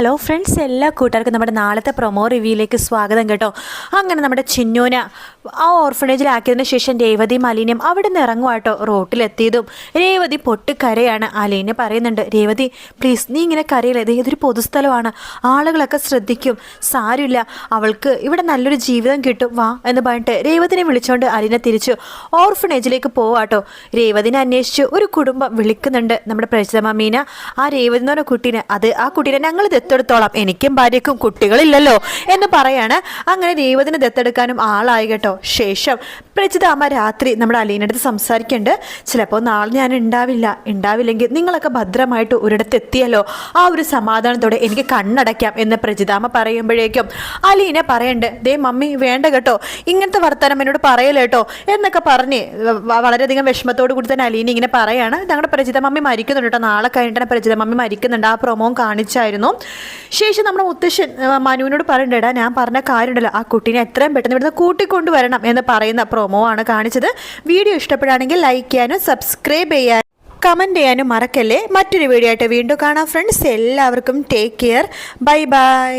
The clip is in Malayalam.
ഹലോ ഫ്രണ്ട്സ് എല്ലാ കൂട്ടുകാർക്കും നമ്മുടെ നാളത്തെ പ്രൊമോ റിവ്യൂയിലേക്ക് സ്വാഗതം കേട്ടോ. അങ്ങനെ നമ്മുടെ ചിന്നൂന ആ ഓർഫണേജിലാക്കിയതിന് ശേഷം രേവതി അലീനയും അവിടെ നിന്ന് ഇറങ്ങുവാട്ടോ റോട്ടിലെത്തിയതും. രേവതി പൊട്ടിക്കരയാണ് അലീന പറയുന്നുണ്ട് രേവതി പ്ലീസ് നീ ഇങ്ങനെ കരയില്ല? ഇത് ഏതൊരു പൊതുസ്ഥലമാണ്. ആളുകളൊക്കെ ശ്രദ്ധിക്കും. സാരമില്ല. അവൾക്ക് ഇവിടെ നല്ലൊരു ജീവിതം കിട്ടും. വാ എന്ന് പറഞ്ഞിട്ട് രേവതിനെ വിളിച്ചുകൊണ്ട് അലീന തിരിച്ചു ഓർഫണേജിലേക്ക് പോവാട്ടോ രേവതിനെ അന്വേഷിച്ച് ഒരു കുടുംബം വിളിക്കുന്നുണ്ട് നമ്മുടെ പ്രജിത മീന. ആ രേവതി എന്ന് പറഞ്ഞ കുട്ടീനെ അത് ആ കുട്ടീനെ ഞങ്ങൾ ദത്തെടുത്തോളാം. എനിക്കും ഭാര്യക്കും കുട്ടികളില്ലല്ലോ എന്ന് പറയാണ്. അങ്ങനെ രേവതിനെ ദത്തെടുക്കാനും ആളായി കേട്ടോ. ശേഷം പ്രജിത അമ്മ രാത്രി നമ്മുടെ അലീനടുത്ത് സംസാരിക്കേണ്ട. ചിലപ്പോൾ നാളെ ഞാൻ ഉണ്ടാവില്ല. ഉണ്ടാവില്ലെങ്കിൽ നിങ്ങളൊക്കെ ഭദ്രമായിട്ട് ഒരിടത്ത് എത്തിയല്ലോ. ആ ഒരു സമാധാനത്തോടെ എനിക്ക് കണ്ണടയ്ക്കാം എന്ന് പ്രജിതാമ്മ പറയുമ്പോഴേക്കും അലീന പറയണ്ട് ദേ മമ്മി വേണ്ട കേട്ടോ. ഇങ്ങനത്തെ വർത്തമാനം എന്നോട് പറയല്ലേ കേട്ടോ. എന്നൊക്കെ പറഞ്ഞ് വളരെയധികം വിഷമത്തോട് കൂടി തന്നെ അലീന ഇങ്ങനെ പറയാണ്. ഞങ്ങളുടെ പ്രജിത മമ്മി മരിക്കുന്നുണ്ട് കേട്ടോ. നാളെ കഴിഞ്ഞിട്ടാണ് പ്രജിത മമ്മി മരിക്കുന്നുണ്ട്. ആ പ്രൊമോ കാണിച്ചായിരുന്നു. ശേഷം നമ്മുടെ മുത്തശ്ശൻ മനുവിനോട് പറയണ്ടേടാ ഞാൻ പറഞ്ഞ കാര്യമുണ്ടല്ലോ. ആ കുട്ടീനെ എത്രയും പെട്ടെന്ന് ഇവിടുന്ന് കൂട്ടിക്കൊണ്ടുവരണം എന്ന് പറയുന്ന പ്രൊമോ ആണ് കാണിച്ചത്. വീഡിയോ ഇഷ്ടപ്പെടുകയാണെങ്കിൽ ലൈക്ക് ചെയ്യാനും സബ്സ്ക്രൈബ് ചെയ്യാനും കമന്റ് ചെയ്യാനും മറക്കല്ലേ. മറ്റൊരു വീഡിയോ ആയിട്ട് വീണ്ടും കാണാം ഫ്രണ്ട്സ് എല്ലാവർക്കും ടേക്ക് കെയർ ബൈ ബൈ